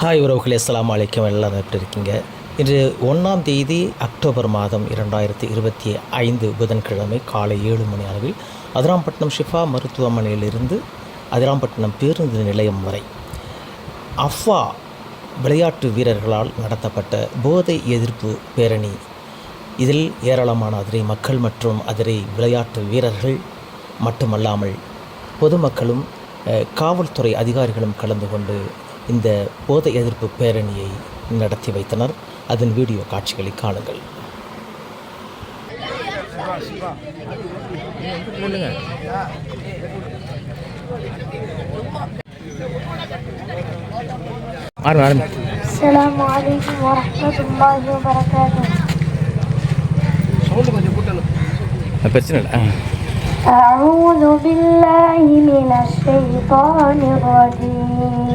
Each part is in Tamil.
ஹாய் உறவுகளே. அஸ்லாம் அலைக்கும். எல்லாம் எப்படி இருக்கீங்க? இன்று ஒன்றாம் தேதி அக்டோபர் மாதம் இரண்டாயிரத்தி இருபத்தி ஐந்து புதன்கிழமை காலை ஏழு மணி அளவில் அதிராம்பட்டினம் ஷிஃபா மருத்துவமனையிலிருந்து அதிராம்பட்டினம் பேருந்து நிலையம் வரை அஃபா விளையாட்டு வீரர்களால் நடத்தப்பட்ட போதை எதிர்ப்பு பேரணி. இதில் ஏராளமான அதிரை மக்கள் மற்றும் அதிரை விளையாட்டு வீரர்கள் மட்டுமல்லாமல் பொதுமக்களும் காவல்துறை அதிகாரிகளும் கலந்து கொண்டு இந்த போதை எதிர்ப்பு பேரணியை நடத்தி வைத்தனர் அதன் வீடியோ காட்சிகளை காணுங்கள் السلام عليكم ورحمة الله وبركاته பிரச்சனை இல்லை أعوذ بالله من الشيطان الرجيم بسم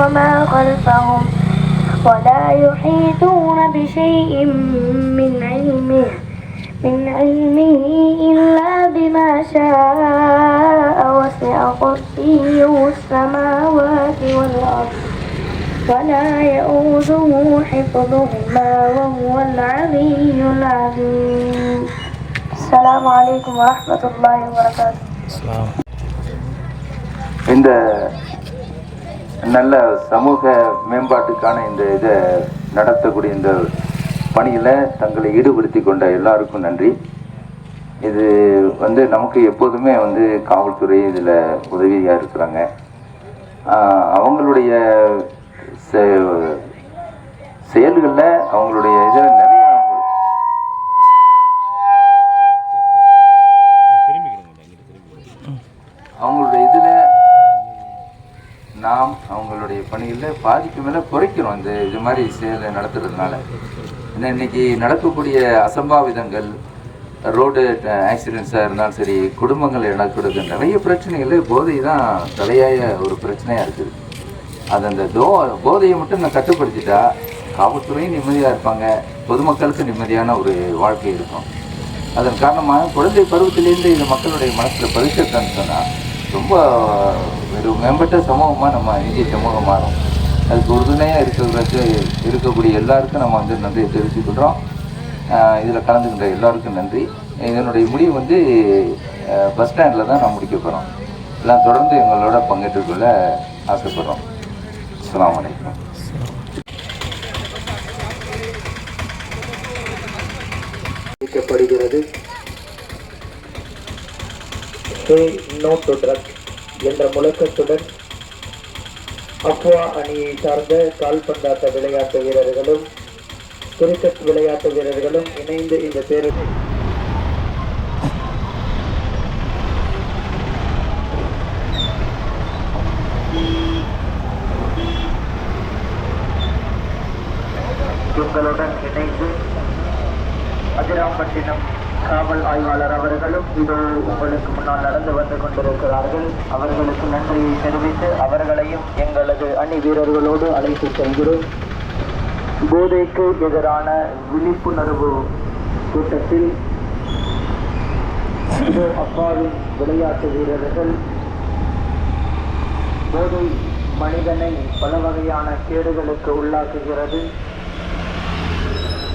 وما خلفهم ولا يحيطون بشيء من علمه من علمه إلا بما شاء وسع كرسيه السماوات والأرض ولا يؤوده حفظهما وهو العلي العظيم السلام عليكم ورحمة الله وبركاته இஸ்லாம் இந்த நல்ல சமூக மேம்பாட்டுக்கான இந்த இதை நடத்தக்கூடிய இந்த பணியில் தங்களை ஈடுபடுத்தி கொண்ட எல்லாருக்கும் நன்றி. இது வந்து நமக்கு எப்போதுமே வந்து காவல்துறை இதில் உதவியாக இருக்கிறாங்க. அவங்களுடைய செ- செயல்களில் அவங்களுடைய இதில் நாம் அவங்களுடைய பணிகளில் பாதிக்கு மேலே குறைக்கிறோம் இந்த இது மாதிரி செயலை நடத்துறதுனால. ஏன்னா இன்னைக்கு நடக்கக்கூடிய அசம்பாவிதங்கள் ரோடு ஆக்சிடென்ட்ஸாக இருந்தாலும் சரி குடும்பங்கள் நடக்கிறது நிறைய பிரச்சனைகள் போதை தான் தலையாய ஒரு பிரச்சனையாக இருக்குது. அது அந்த தோ போதையை மட்டும் நான் கட்டுப்படுத்திட்டா காவல்துறையும் நிம்மதியாக இருப்பாங்க. பொதுமக்களுக்கு நிம்மதியான ஒரு வாழ்க்கை இருக்கும். அதன் காரணமாக குழந்தை பருவத்திலேருந்து இது மக்களுடைய மனசில் பதிச்சிருக்கான்னு சொன்னால் ரொம்ப ஒரு மேம்பட்ட சமூகமாக நம்ம இந்திய சமூகம் மாறும். அதுக்கு உறுதுணையாக இருக்கிறது இருக்கக்கூடிய எல்லாருக்கும் நம்ம வந்து நன்றி தெரிவித்துக்கொள்கிறோம் இதில் கலந்துக்கின்ற எல்லாருக்கும் நன்றி. இதனுடைய முடிவு வந்து பஸ் ஸ்டாண்டில் தான் நான் முடிக்க போகிறோம் எல்லாம் தொடர்ந்து எங்களோட பங்கேற்றுக்கொள்ள ஆசைப்படுறோம். அஸ்ஸலாமு அலைக்கும். அறிவிக்கப்படுகிறது "Say நோ டு ட்ரக் என்ற முழக்கத்துடன் அப்வா அணியை சார்ந்த கால்பந்தாட்ட விளையாட்டு வீரர்களும் கிரிக்கெட் விளையாட்டு வீரர்களும் இணைந்து இந்த பேரணி உங்களுடன் இணைந்து அதிராம்பட்டினம் காவல் ஆய்வாளர் அவர்களும் இதோ உங்களுக்கு முன்னால் நடந்து வந்து கொண்டிருக்கிறார்கள். அவர்களுக்கு நன்றியை தெரிவித்து அவர்களையும் எங்களது அணி வீரர்களோடு அழைத்து செல்கிறோம். போதைக்கு எதிரான விழிப்புணர்வு கூட்டத்தில் இதோ அப்பாவின் விளையாட்டு வீரர்கள் போதை மனிதனை பல வகையான கேடுகளுக்கு உள்ளாக்குகிறது.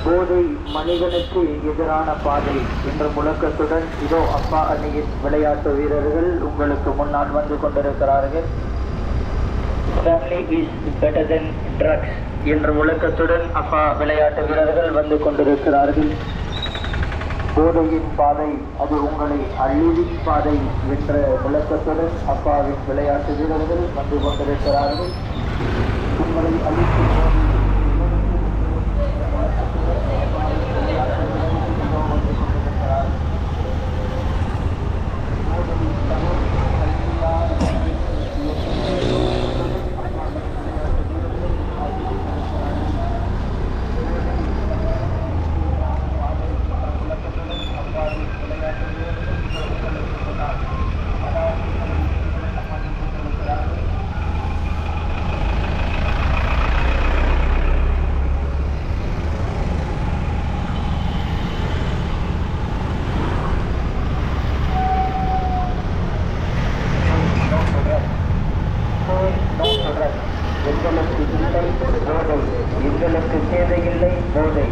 போதை மனிதனுக்கு எதிரான பாதை என்ற முழக்கத்துடன் இதோ அப்பா அணியின் விளையாட்டு வீரர்கள் உங்களுக்கு முன்னால் வந்து கொண்டிருக்கிறார்கள். Family இஸ் better than என்ற முழக்கத்துடன் அப்பா விளையாட்டு வீரர்கள் வந்து கொண்டிருக்கிறார்கள். போதையின் பாதை அது உங்களை அழிவின் பாதை என்ற விளக்கத்துடன் அப்பாவின் விளையாட்டு வீரர்கள் வந்து கொண்டிருக்கிறார்கள். உங்களை அழிக்கும் போது எங்களுக்கு இல்லை போதை எங்களுக்கு தேவையில்லை போதை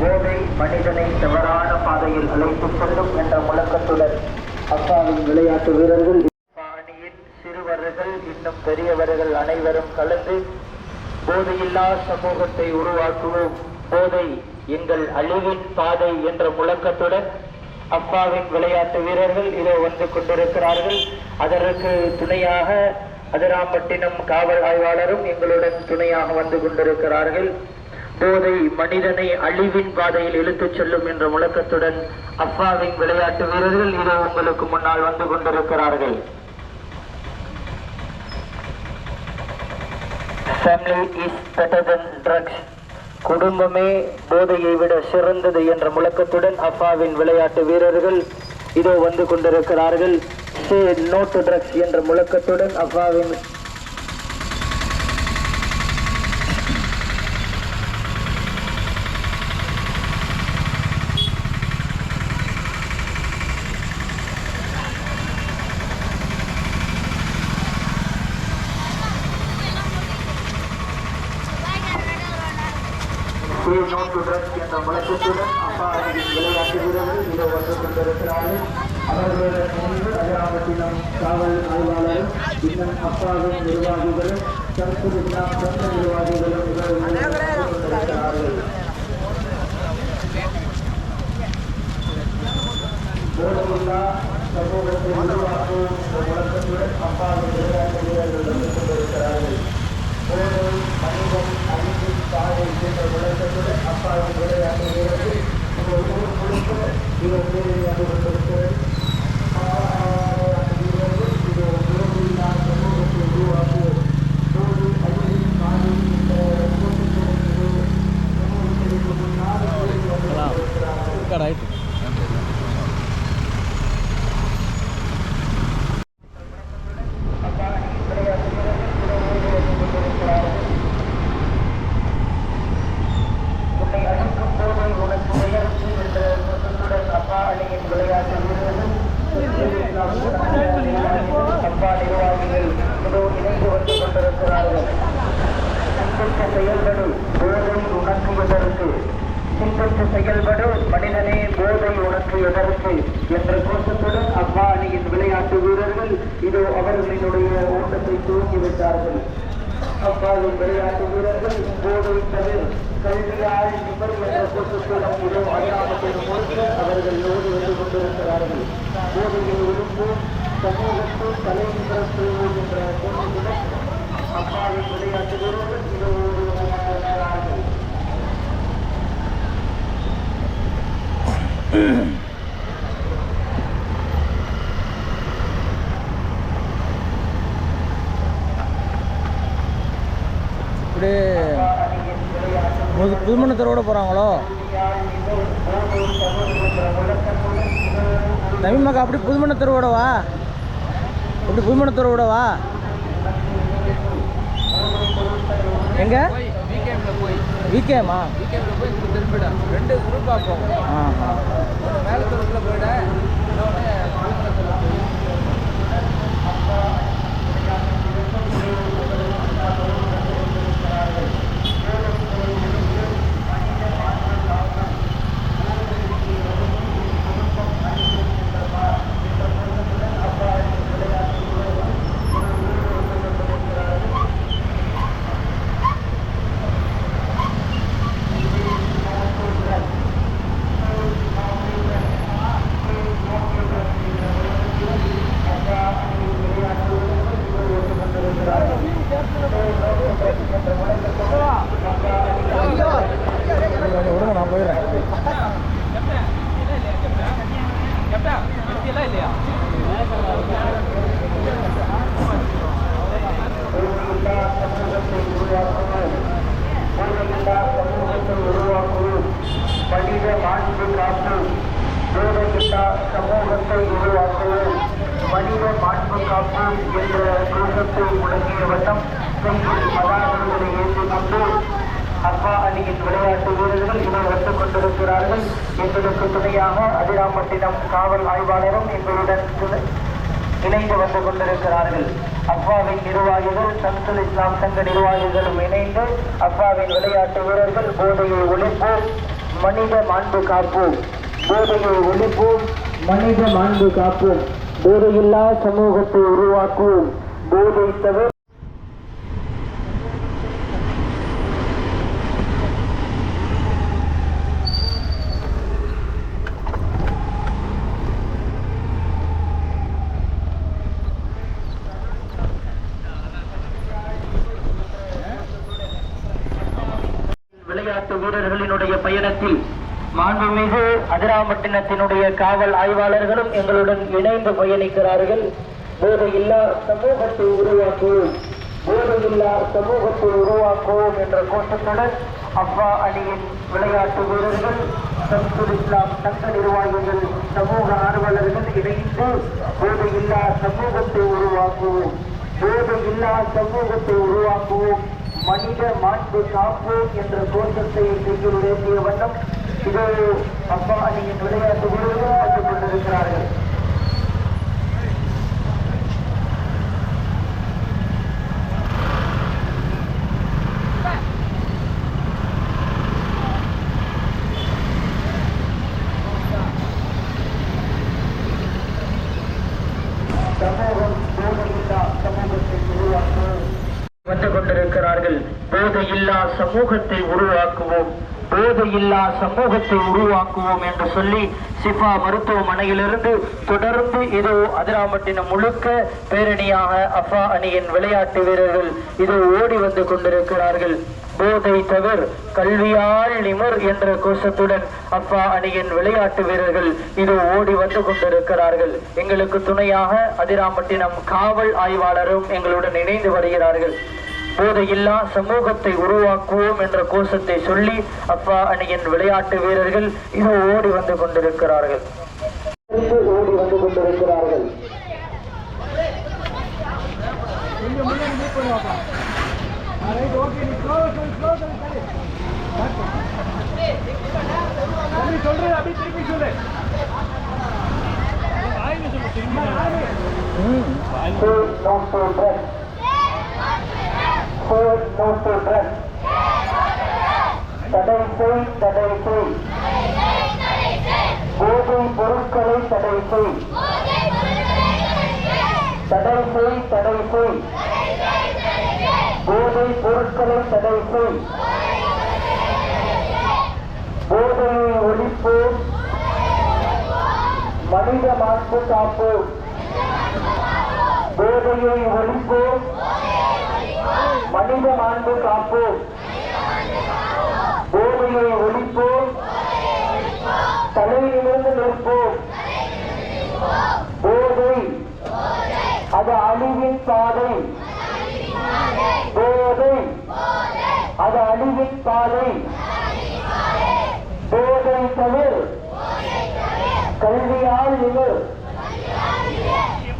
போதை மனிதனை தவறான பாதையில் அழைத்துச் செல்லும் என்ற முழக்கத்துடன் அப்பாவின் விளையாட்டு வீரர்கள் அணியின் சிறுவர்கள் இன்னும் பெரியவர்கள் அனைவரும் கலந்து போதையில்லா சமூகத்தை உருவாக்குவோம் போதை எங்கள் அழிவின் பாதை என்ற முழக்கத்துடன் அப்பாவின் விளையாட்டு வீரர்கள் இதோ வந்து கொண்டிருக்கிறார்கள். அதற்கு துணையாக அதிராம்பட்டினம் காவல் ஆய்வாளரும் எங்களுடன் துணையாக வந்து கொண்டிருக்கிறார்கள். போதை மனிதனை அழிவின் பாதையில் இழுத்துச் செல்லும் என்ற முழக்கத்துடன் அப்பாவின் விளையாட்டு வீரர்கள் இதோ உங்களுக்கு முன்னால் வந்து கொண்டிருக்கிறார்கள். Family is better than drugs. குடும்பமே போதையை விட சிறந்தது என்ற முழக்கத்துடன் அப்பாவின் விளையாட்டு வீரர்கள் இதோ வந்து கொண்டிருக்கிறார்கள். நோ டு ட்ரக்ஸ் என்ற முழக்கத்துடன் அப்பாவின் சே நோ டு ட்ரக்ஸ் என்ற முழக்கத்துடன் அப்பாவின் விளையாட்டு வீரர்கள் இதோ வந்து கொண்டிருக்கிறார்கள் அவர்களுடன் இணைந்து அதிராமத்தினம் காவல் ஆய்வாளரும் இன்னும் அப்பாவின் நிர்வாகிகளும் சர்க்குல் இஸ்லாம் சொந்த நிர்வாகிகளும் இதோ வந்து கொண்டிருக்கிறார்கள் போதையில்லா சமூகத்தை உருவாக்கும் என்ற முழக்கத்துடன் அப்பாவின் விளையாட்டு வீரர்கள் வந்து கொண்டிருக்கிறார்கள் போதை மனிதன் அழிவின் பாதை என்ற முழக்கத்துடன் அப்பாவின் விளையாட்டு வீரர்கள் இந்த ஊர் முழுக்க இவர் பேரில் வந்து கொண்டிருக்கிறது விளையாட்டு வீரர்கள் இது போதையில்லா சமூகத்தை உருவாக்குவோம் போதை அழிவின் பாதை என்ற முழக்கத்துடன் இது சமூகத்திற்கு முன்னால் வந்து கொண்டிருக்கிறார்கள் ரைட் உன்னை அழைக்கும் போது உனக்கு உயர்ச்சி என்ற சொத்துடன் அப்பா அணியின் விளையாட்டு வீரர்கள் அப்பா நிர்வாகிகள் இதோ இணைந்து வந்து கொண்டிருக்கிறார்கள் சிந்தித்து செயல்படு போதை உனக்கு எதற்கு சிந்தித்து செயல்படு மனிதனே போதை உனக்கு எதற்கு என்ற கோஷத்துடன் அப்பா அணியின் விளையாட்டு வீரர்கள் இதோ அவர்களினுடைய ஓட்டத்தை துவங்கிவிட்டார்கள் அப்பாவின் விளையாட்டு வீரர்கள் போதை தவிர கல்வியால் நிபர் என்ற கோஷத்துடன் இதோ அறியாமப்படும் முழுக்க அவர்கள் ஓடி வந்து கொண்டிருக்கிறார்கள். போதையில் ஒழுங்கும் சமூகத்தில் தலை நிமிரத்துவோம் என்ற கோஷத்துடன் அப்பாவின் விளையாட்டு வீரர்கள் இதோ ஓடி இப்படி புது புதுமணத்தரோட போகிறாங்களோ தமிழ்மக்கா அப்படி புதுமணத்தரோட வா. இப்படி புதுமணத்தரோட வா. எங்க? விகேமா ரெண்டு குரூப் ஆகும் ஆஹா. ஒன்று மேலே தூரத்தில் போயிட இன்னொன்று கொஞ்சம் விடுங்க நான் போயிடுறேன் இல்லையா போதையில்லா சமூகத்தை உருவாக்குவோம் போதையில்லா சமூகத்தை உருவாக்குவோம் மனித மாண்பு காப்பு போதையில்லா சமூகத்தை உருவாக்குவோம் மனித மாண்பு காப்பு என்ற கோஷத்தை முடங்கிய வண்ணம் பதாகங்களை ஏற்றிக் கொண்டு அப்பா அணியின் விளையாட்டு வீரர்கள் இதை வந்து கொண்டிருக்கிறார்கள். எங்களுக்கு துணையாக அதிராம்பட்டினம் காவல் ஆய்வாளரும் எங்களுடன் இணைந்து வந்து கொண்டிருக்கிறார்கள். அப்பாவின் நிர்வாகிகள் சம்சுல் இஸ்லாம் சங்க நிர்வாகிகளும் இணைந்து அப்பாவின் விளையாட்டு வீரர்கள் போதையை ஒழிப்போம் மனித மாண்பு காப்போம். போதையை ஒழிப்போம் மனித மாண்பு காப்போம். போதையில்லா சமூகத்தை உருவாக்குவோம். போதை விளையாட்டு வீரர்களினுடைய பயணத்தில் மாண்புமிகு அதிராமட்டினத்தினுடைய காவல் ஆய்வாளர்களும் எங்களுடன் இணைந்து பயணிக்கிறார்கள். போதையில்லா சமூகத்தை உருவாக்குவோம். போதையில்லா சமூகத்தை உருவாக்குவோம் என்ற கோஷத்துடன் அப்பா அணியின் விளையாட்டு வீரர்கள் சம்சுல் இஸ்லாம் சங்க நிர்வாகிகள் சமூக ஆர்வலர்கள் இணைந்து போதையில்லா சமூகத்தை உருவாக்குவோம். போதையில்லா சமூகத்தை உருவாக்குவோம். மனித மாண்பு காப்போம் என்ற கோஷத்தை கையில் ஏற்றிய வண்ணம் இதோ அப்பா அணியின் விளையாட்டு வீரர்கள் கொண்டிருக்கிறார்கள் சமூகம் போதையில்லா சமூகத்தை உருவாக்குவோம் வந்து கொண்டிருக்கிறார்கள் போதையில்லா சமூகத்தை உருவாக்குவோம். போதையில்லா சமூகத்தை உருவாக்குவோம் என்று சொல்லி சிஃபா மருத்துவமனையிலிருந்து தொடர்ந்து இது அதிராமட்டினம் முழுக்க பேரணியாக அஃபா அணியின் விளையாட்டு வீரர்கள் இது ஓடி வந்து கொண்டிருக்கிறார்கள். போதை தவிர கல்வியால் நிமர் என்ற கோஷத்துடன் அப்பா அணியின் விளையாட்டு வீரர்கள் இது ஓடி வந்து கொண்டிருக்கிறார்கள். எங்களுக்கு துணையாக அதிராமட்டினம் காவல் ஆய்வாளரும் எங்களுடன் இணைந்து வருகிறார்கள். போதையில்லா சமூகத்தை உருவாக்குவோம் என்ற கோஷத்தை சொல்லி அப்பா அணியின் விளையாட்டு வீரர்கள் இது ஓடி வந்து கொண்டிருக்கிறார்கள். ஓடி வந்து கொண்டிருக்கிறார்கள். ரைட் ஓகே நீ slow not to dress. Food not to dress. தடை செய் தடை செய் போதை பொருட்களை தடை செய் தடை செய் தடை செய் போதை பொருட்களை தடை செய் போதையை ஒழிப்போம் மனித மாண்பு காப்போம் போதையை ஒழிப்போம் மனித மாண்பு காப்போம். போதையை ஒழிப்போம். தலையிலிருந்து நிற்போம். போதை அது அழிவின் பாதை. போதை அது அழிவின் பாதை. போதை தவிர கல்வியால் நிகழ்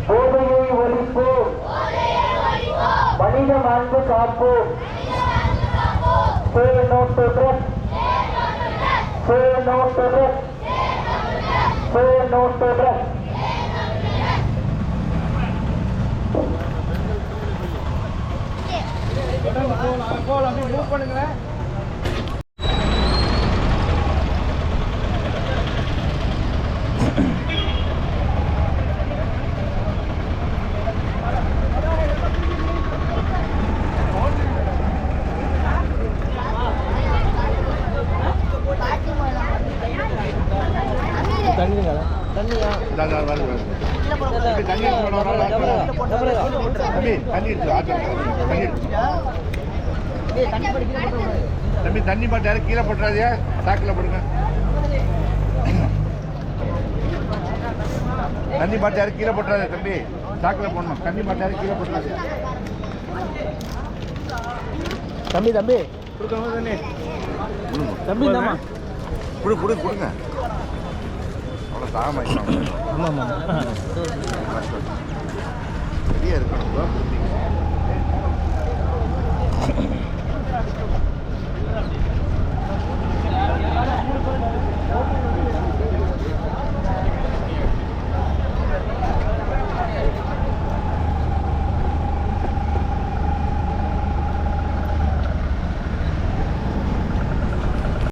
போதையை ஒழிப்போம். மனித மாண்பு காப்போம் Say no to drugs. Say no to drugs. Say no to drugs. போகலாம் போகலாம் அப்படியே மூவ் பண்ணுங்களேன் தம்பி தண்ணி பாட்டு யாரும் கீழே போட்டுறாதியா சாக்கில் போடுங்க. தண்ணி பாட்டு யாரும் கீழே போட்டுறாதே தம்பி. சாக்கில் போடணும். தண்ணி பாட்டு யாரும் கீழே போட்டுறாது தம்பி தம்பி. தம்பி தாமா குடு குடு கொடுங்க. கொஞ்சம் தாகமாயிருப்பாங்க ஆமாம் ஆமாம். ரெடியாக இருக்கணும் ப்ரோ